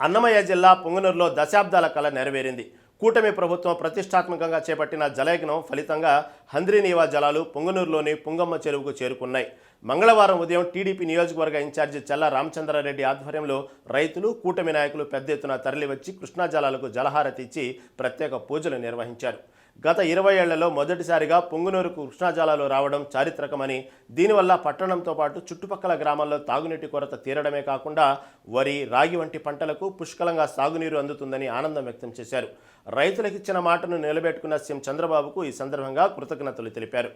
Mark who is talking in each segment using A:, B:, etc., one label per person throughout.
A: అన్నమయ్య జిల్లా పొంగనూరులో దశాబ్దాల కళ నెరవేరింది. కూటమి ప్రభుత్వం ప్రతిష్టాత్మకంగా చేపట్టిన జలయజ్ఞం ఫలితంగా హంద్రీనీవా జలాలు పొంగనూరులోని పుంగమ్మ చెరువుకు చేరుకున్నాయి. మంగళవారం ఉదయం టీడీపీ నియోజకవర్గ ఇన్ఛార్జి చల్ల రామచంద్రారెడ్డి ఆధ్వర్యంలో రైతులు కూటమి నాయకులు పెద్ద ఎత్తున తరలివచ్చి కృష్ణాజలాలకు జలహారతి ఇచ్చి ప్రత్యేక పూజలు నిర్వహించారు. గత ఇరవై ఏళ్ళలో మొదటిసారిగా పొంగునూరుకు కృష్ణా జలాలు రావడం చారిత్రకమని దీనివల్ల పట్టణంతో పాటు చుట్టుపక్కల గ్రామాల్లో తాగునీటి కొరత తీరడమే కాకుండా వరి రాగి వంటి పంటలకు పుష్కలంగా సాగునీరు అందుతుందని ఆనందం వ్యక్తం చేశారు. రైతులకు ఇచ్చిన మాటను నిలబెట్టుకున్న సీఎం చంద్రబాబుకు ఈ సందర్భంగా కృతజ్ఞతలు తెలిపారు.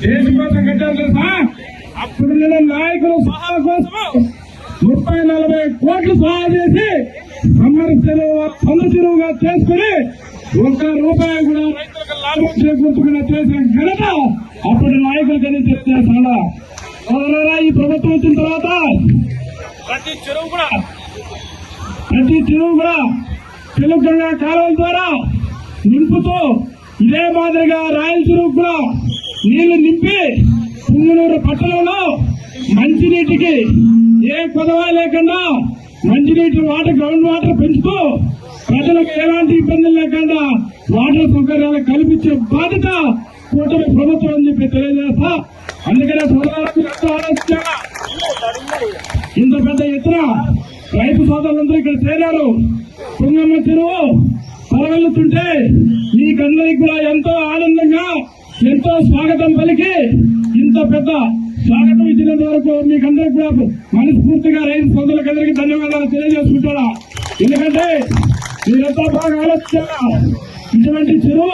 B: దేశం కోసం కట్టారు తెలుసా? అప్పుడున్న నాయకులు సహాయ కోసం ముప్పై నలభై కోట్లు సహాయం చేసి సమ్మర్ సెలవు సొంత చెరువుగా చేసుకుని ఒక్క రూపాయి కూడా రైతులకు లాభం చేకూర్చుకున్న చేసిన ఘనత అప్పటి నాయకులకని చెప్తే చాలా ఈ ప్రభుత్వం వచ్చిన తర్వాత ప్రతి చెరువు కూడా ప్రతి చెరువు కూడా తెలుగు కాలువల ద్వారా నింపుతూ ఇదే మాదిరిగా రాయల చెరువు కూడా నీళ్ళు నింపి పుంగనూరు పట్టణంలో మంచినీటికి ఏ కొదవ లేకుండా మంచినీటి వాటర్ గ్రౌండ్ వాటర్ పెంచుతూ ప్రజలకు ఎలాంటి ఇబ్బందులు లేకుండా వాటర్ సౌకర్యాలు కల్పించే బాధ్యత కూటమి ప్రభుత్వం అని చెప్పి తెలియజేస్తా. అందుకనే సోదరులకు ఎంతో ఇంత పెద్ద ఎత్తున రైతు సోదరులందరూ ఇక్కడ చేరారు. తుంగమ్మ చెరువు పరవెల్లుతుంటే మీకందరికి కూడా ఎంతో ఆనందంగా ఎంతో స్వాగతం పలికి ఇంత పెద్ద స్వాగతం ఇచ్చినంత వరకు మీకందరికి కూడా మనస్ఫూర్తిగా రైతు సోదరులకు అందరికీ ధన్యవాదాలు తెలియజేసుకుంటారా ఎందుకంటే మీరంతా బాగా ఆలోచించారా ఇటువంటి చెరువు